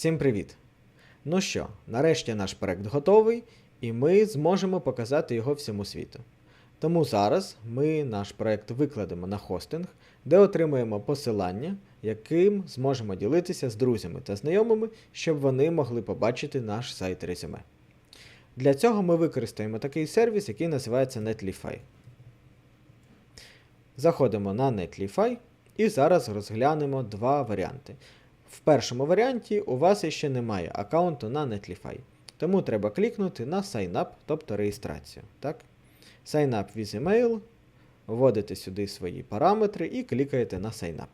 Всім привіт! Ну що, нарешті наш проект готовий, і ми зможемо показати його всьому світу. Тому зараз ми наш проект викладемо на хостинг, де отримаємо посилання, яким зможемо ділитися з друзями та знайомими, щоб вони могли побачити наш сайт резюме. Для цього ми використаємо такий сервіс, який називається Netlify. Заходимо на Netlify і зараз розглянемо два варіанти. В першому варіанті у вас ще немає аккаунту на Netlify, тому треба клікнути на Sign Up, тобто реєстрацію. Так? Sign Up with email, вводите сюди свої параметри і клікаєте на Sign Up.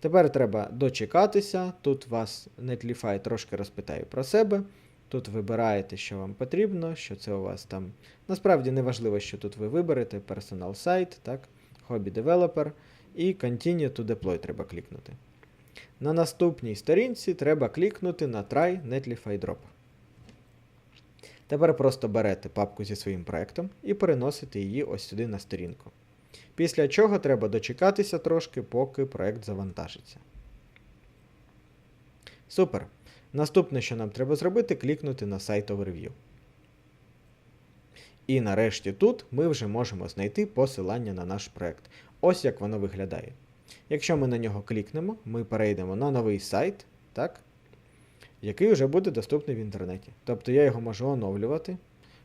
Тепер треба дочекатися. Тут вас Netlify трошки розпитає про себе. Тут вибираєте, що вам потрібно, що це у вас там. Насправді не важливо, що тут ви виберете Personal Site, так, Developer і Continue to Deploy треба клікнути. На наступній сторінці треба клікнути на Try Netlify Drop. Тепер просто берете папку зі своїм проектом і переносите її ось сюди на сторінку. Після чого треба дочекатися трошки, поки проект завантажиться. Супер. Наступне, що нам треба зробити, клікнути на сайт Overview. І нарешті тут ми вже можемо знайти посилання на наш проект. Ось як воно виглядає. Якщо ми на нього клікнемо, ми перейдемо на новий сайт, так, який вже буде доступний в інтернеті. Тобто я його можу оновлювати,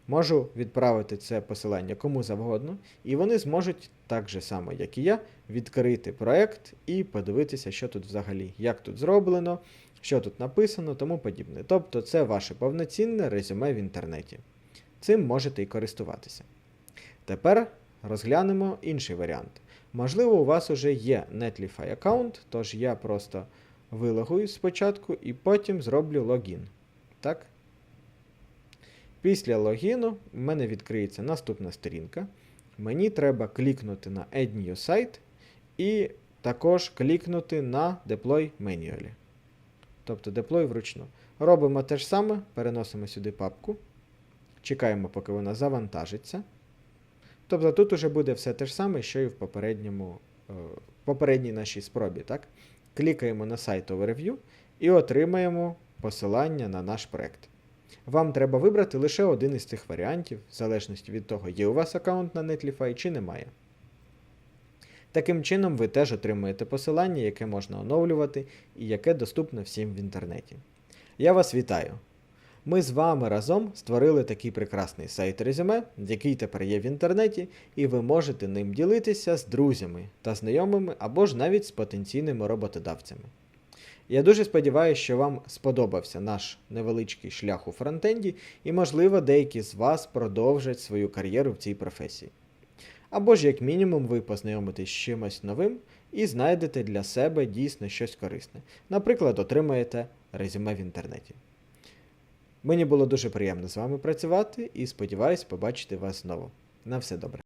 можу відправити це посилання кому завгодно, і вони зможуть так же само, як і я, відкрити проект і подивитися, що тут взагалі, як тут зроблено, що тут написано, тому подібне. Тобто це ваше повноцінне резюме в інтернеті. Цим можете і користуватися. Тепер розглянемо інший варіант. Можливо, у вас вже є Netlify аккаунт, тож я просто вилогую спочатку і потім зроблю логін. Так? Після логіну в мене відкриється наступна сторінка. Мені треба клікнути на Add New Site і також клікнути на Deploy Manually. Тобто Deploy вручну. Робимо те ж саме, переносимо сюди папку. Чекаємо, поки вона завантажиться. Тобто тут уже буде все те ж саме, що і в попередньому, е, попередній нашій спробі. Так? Клікаємо на сайт Overview і отримаємо посилання на наш проект. Вам треба вибрати лише один із цих варіантів, в залежності від того, є у вас аккаунт на Netlify чи немає. Таким чином, ви теж отримуєте посилання, яке можна оновлювати і яке доступно всім в інтернеті. Я вас вітаю! Ми з вами разом створили такий прекрасний сайт резюме, який тепер є в інтернеті, і ви можете ним ділитися з друзями та знайомими або ж навіть з потенційними роботодавцями. Я дуже сподіваюся, що вам сподобався наш невеличкий шлях у фронтенді, і, можливо, деякі з вас продовжать свою кар'єру в цій професії. Або ж, як мінімум, ви познайомитесь з чимось новим і знайдете для себе дійсно щось корисне. Наприклад, отримаєте резюме в інтернеті. Мені було дуже приємно з вами працювати і сподіваюсь побачити вас знову. На все добре.